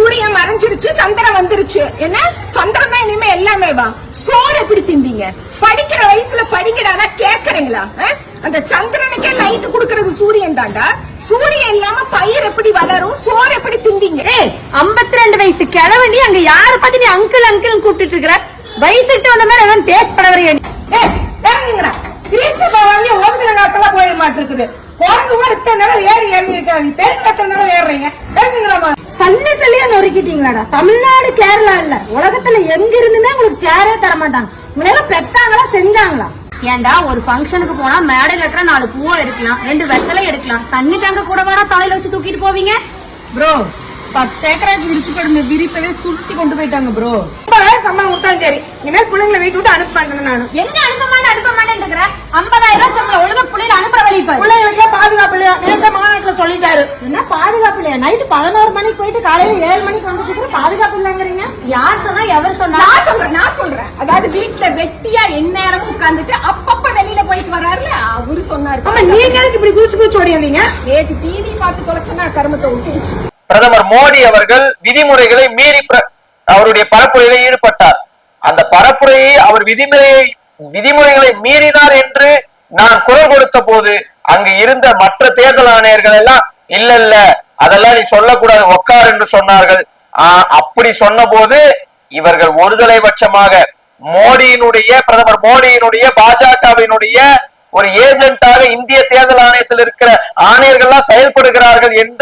வந்துருச்சு சந்திரன் வந்துருச்சு. என்ன? சந்திரன் தான் இனிமே எல்லாமே வா. சோறு எப்படி திம்பீங்க? படிக்கிற வயசுல படிக்கடானா கேக்குறீங்களா? அந்த சந்திரனுக்கே லைட் குடுக்கறது சூரியன் தாண்டா சூரியன் இல்லாம பயிர் எப்படி வளரும்? சோறு எப்படி திம்பீங்க? ஐம்பத்தி ரெண்டு வயசு கிழவண்டி அங்க யார பத்தி நீ அங்கிள் அங்கிள் கூப்பிட்டு இருக்கிற? வயசுக்கு வந்த மாதிரி எல்லாம் பேஸ் பட வரையா ஏய், இறங்குங்கடா. கிருஷ்ண பகவான் ஒதுக்குற காசெல்லாம் போய மாட்டிருக்குது. குரங்கு கூட இத்தனை நேரம் ஏறி ஏறி இருக்காது சல்லியா நொறுக்கிட்டீங்களாடா தமிழ்நாடு கேரளா இல்ல. உலகத்துல எங்க இருந்துமே உங்களுக்கு சேரே தர மாட்டாங்க உங்களை பெத்தாங்களா செஞ்சாங்களா? ஏன்டா ஒரு ஃபங்க்ஷனுக்கு போனா மேடையில இருக்கிற நாலு பூவா எடுக்கலாம் ரெண்டு வெத்தலை எடுக்கலாம். தண்ணி டேங்க கூட வர தலையில வச்சு தூக்கிட்டு போவீங்க. ப்ரோ பத்து ஏக்கராக்கு விரிச்சு போடுங்க விரிப்பவே சுருட்டி கொண்டு போயிட்டாங்க ப்ரோ சம்பளம் கொடுத்தாலும் சரி. இனிமேல் பிள்ளைங்களை வீட்டு விட்டு அனுப்ப மாட்டேன் நானு. என்ன அனுப்ப மாட்டேன் அனுப்ப மாட்டேன் ஐம்பதாயிரம் ரூபாய் சம்பளம் ஒழுங்கா புள்ளையில அனுப்புற வழி பாரு. பிள்ளை வீட்டுல பாதுகாப்பு இல்லையா? மாநாட்டுல சொல்லிட்டாரு. என்ன பாதுகாப்பு இல்லையா? நைட்டு பதினோரு மணிக்கு போயிட்டு காலையில ஏழு மணிக்கு வந்துட்டு பாதுகாப்பு இல்லைங்கிறீங்க? யார் சொன்னா எவர் சொன்னா? நான் சொல்றேன் நான் சொல்றேன். அதாவது வீட்டுல வெட்டியா எந்நேரமும் உட்கார்ந்துட்டு அப்பப்ப வெளியில போயிட்டு வர்றாருல அவரு சொன்னாரு. ஆமா நீங்க எதுக்கு இப்படி கூச்சு கூச்சு ஓடியாதீங்க? நேற்று டிவி பார்த்து தொலைச்சனா கருமத்தை விட்டுருச்சு பிரதமர் மோடி அவர்கள் விதிமுறைகளை மீறி அவருடைய பரப்புரையில ஈடுபட்டார். அந்த பரப்புரையை அவர் விதிமுறையை விதிமுறைகளை மீறினார் என்று நான் குரல் கொடுத்த போது அங்க இருந்த மற்ற தேர்தல் ஆணையர்கள் எல்லாம் இல்ல இல்ல அதெல்லாம் நீ சொல்லக்கூடாது உட்கார் என்று சொன்னார்கள். ஆஹ் அப்படி சொன்ன போது இவர்கள் ஒருதலை பட்சமாக மோடியினுடைய பிரதமர் மோடியினுடைய பாஜகவினுடைய ஒரு ஏஜென்ட்டாக இந்திய தேர்தல் ஆணையத்தில் இருக்கிற ஆணையர்கள்லாம் செயல்படுகிறார்கள் என்று